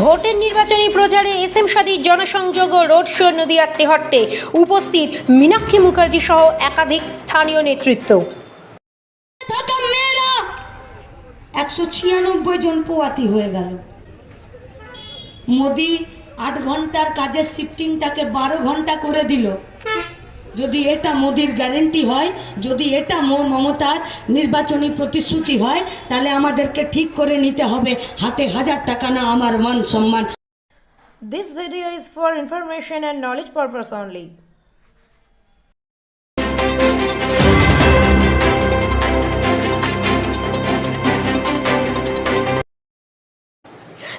ভোটের নির্বাচনী প্রচারে এস এম সাদির জনসংযোগ ও রোড শো নদীয়ার তেহট্টে উপস্থিত মীনাক্ষী মুখার্জি সহ একাধিক স্থানীয় নেতৃত্ব। একশো ছিয়ানব্বই জন পোয়াতি হয়ে গেল। মোদি আট ঘণ্টার কাজের শিফটিংটাকে বারো ঘণ্টা করে দিল। যদি এটা মোদির গ্যারেন্টি হয়, যদি এটা মমতার নির্বাচনী প্রতিশ্রুতি হয়, তাহলে আমাদেরকে ঠিক করে নিতে হবে হাতে হাজার টাকা না, আমার মান সম্মান this video is for information and knowledge purpose only.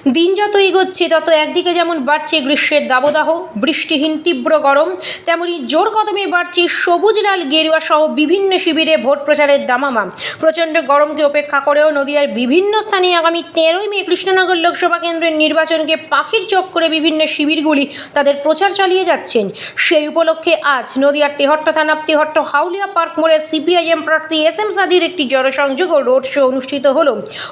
দিন যত এগোচ্ছে, তত একদিকে যেমন বাড়ছে গ্রীষ্মের দাবদাহ, বৃষ্টিহীন তীব্র গরম, তেমনি জোর কদমে বাড়ছে সবুজ লাল গেরুয়া সহ বিভিন্ন শিবিরে ভোট প্রচারের দামামা। প্রচণ্ড গরমকে উপেক্ষা করেও নদিয়ার বিভিন্ন স্থানে আগামী তেরোই মে কৃষ্ণনগর লোকসভা কেন্দ্রের নির্বাচনকে পাখির চোখ করে বিভিন্ন শিবিরগুলি তাদের প্রচার চালিয়ে যাচ্ছেন। সেই উপলক্ষে আজ নদিয়ার তেহট্ট থানা তেহট্ট হাউলিয়া পার্ক মোড়ে সিপিআইএম প্রার্থী এস এম সাদির একটি জনসংযোগ ও রোড শো অনুষ্ঠিত হল।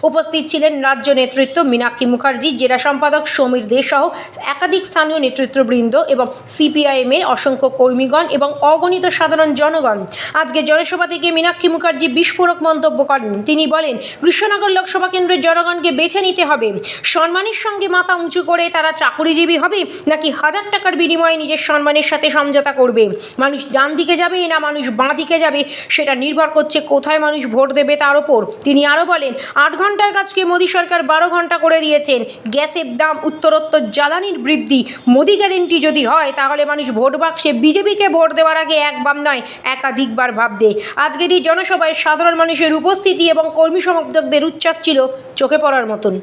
উপস্থিত ছিলেন রাজ্য নেতৃত্ব মীনাক্ষী মুখার্জি। জেলা সম্পাদক সমীর দে সহ একাধিক স্থানীয় নেতৃত্ববৃন্দ এবং সিপিআইএমের অসংখ্য কর্মীগণ এবং অগণিত সাধারণ জনগণ। আজকে জনসভা থেকে মীনাক্ষী মুখার্জি বিস্ফোরক মন্তব্য করেন। তিনি বলেন, কৃষ্ণনগর লোকসভা কেন্দ্রের জনগণকে বেছে নিতে হবে। সম্মানের সঙ্গে মাথা উঁচু করে তারা চাকুরিজীবী হবে নাকি হাজার টাকার বিনিময়ে নিজের সম্মানের সাথে সমঝোতা করবে? মানুষ ডান দিকে যাবে না মানুষ বাঁ দিকে যাবে? সেটা নির্ভর করছে কোথায় মানুষ ভোট দেবে তার ওপর তিনি আরও বলেন, আট ঘণ্টার কাজকে মোদী সরকার বারো ঘণ্টা করে দিয়েছেন। গ্যাসের দাম, উত্তরোত্তর জ্বালানির বৃদ্ধি, মোদি গ্যারেন্টি যদি হয়, তাহলে মানুষ ভোট বাক্সে বিজেপিকে ভোট দেওয়ার আগে এক বাম নয়, একাধিকবার ভাববে। আজকের এই জনসভায় সাধারণ মানুষের উপস্থিতি এবং কর্মী সমর্থকদের উচ্ছ্বাস ছিল চোখে পড়ার মতন।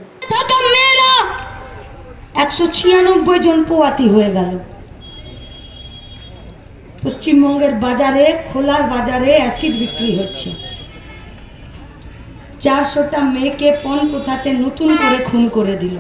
একশো ছিয়ানব্বই জন পোয়াতি হয়ে গেল। পশ্চিমবঙ্গের বাজারে, খোলার বাজারে অ্যাসিড বিক্রি হচ্ছে। চারশোটা মেয়েকে পণ প্রথাতে নতুন করে খুন করে দিল।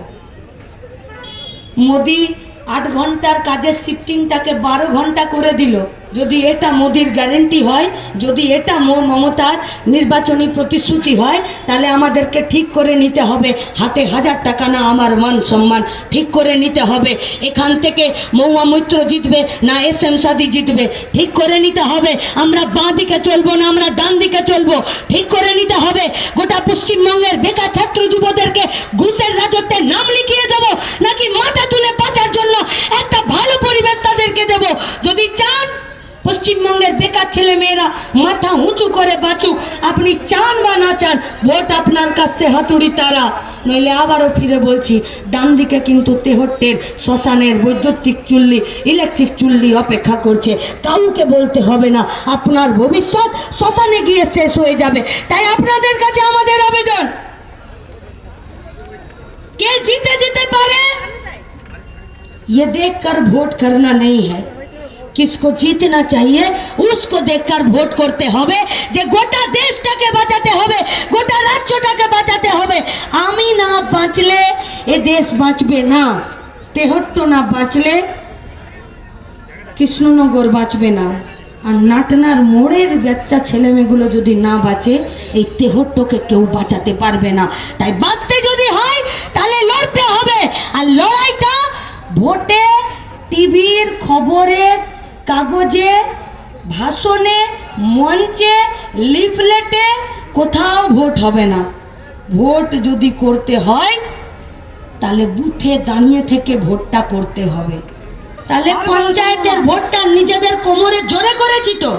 মোদি আট ঘণ্টার কাজের শিফটিংটাকে বারো ঘণ্টা করে দিল। যদি এটা মোদির গ্যারেন্টি হয়, যদি এটা মো- মমতার নির্বাচনী প্রতিশ্রুতি হয়, তাহলে আমাদেরকে ঠিক করে নিতে হবে। হাতে হাজার টাকা না, আমার মান সম্মান ঠিক করে নিতে হবে। এখান থেকে মৌয়া মৈত্র জিতবে না, এস এম সাদি জিতবে, ঠিক করে নিতে হবে। আমরা বাঁ দিকে চলবো না, আমরা ডান দিকে চলবো। ঠিক করে নিতে হবে। গোটা পশ্চিমবঙ্গের বেকার ছাত্র যুবদেরকে ঘুষের রাজত্বে নাম লিখিয়ে দেব নাকি মাথা তুলে বাঁচার জন্য একটা ভালো পরিবেশ তাদেরকে দেব যদি চান পশ্চিমবঙ্গের বেকার ছেলে মেয়েরা মাথা উঁচু করে বাঁচুক আপনি চান বা না চান ভোট আপনার কাছ থেকে হাতুড়ি তারা নইলে আবারও ফিরে বলছি ডান দিকে কিন্তু তেহট্টের শ্মশানের বৈদ্যুতিক চুল্লি ইলেকট্রিক চুল্লি অপেক্ষা করছে কাউকে বলতে হবে না আপনার ভবিষ্যৎ শ্মশানে গিয়ে শেষ হয়ে যাবে তাই আপনাদের কাছে আমাদের আবেদন কে জিতে যেতে পারে ये देखकर ভোট करना नहीं है किसको जीतना चाहिए उसको देखकर ভোট করতে হবে যে গোটা দেশটাকে বাঁচাতে হবে গোটা রাজ্যটাকে বাঁচাতে হবে আমি না বাঁচলে এ দেশ বাঁচবে না তেহট্ট না বাঁচলে কৃষ্ণনগর বাঁচবে না আর নাটনার মোড়ের বাচ্চা ছেলেমেয়েগুলো যদি না বাঁচে এই তেহট্টকে কেউ বাঁচাতে পারবে না তাই বাঁচতে যদি হয় তাহলে লড়তে হবে আর লড়াইটা ভোটে টিভির খবরে কাগজে, ভাষণে, মঞ্চে, লিফলেটে কোথাও ভোট হবে না। ভোট যদি করতে হয়, তাহলে বুথে দাঁড়িয়ে থেকে ভোটটা করতে হবে। তাহলে পঞ্চায়েতের ভোটটা নিজেদের কোমরে জোরে করেছি তো।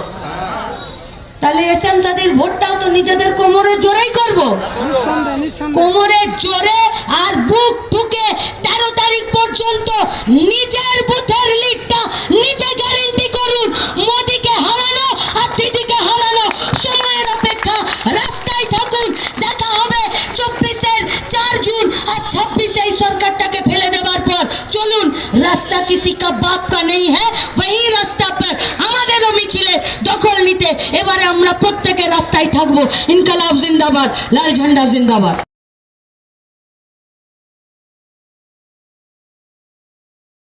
তাহলে এসএম সাদির ভোটটাও তো নিজেদের কোমরে জোরেই করব। কোমরে জোরে আর বুক ঠুকে তেরো তারিখ পর্যন্ত নিজের বুথের রাস্তা কিসি কা বাপ কা নেই হ্যাঁ ওই রাস্তা পর আমাদেরও মিছিলে দখল নিতে এবারে আমরা প্রত্যেকের রাস্তায় থাকব ইনকালাব জিন্দাবাদ লাল ঝান্ডা জিন্দাবাদ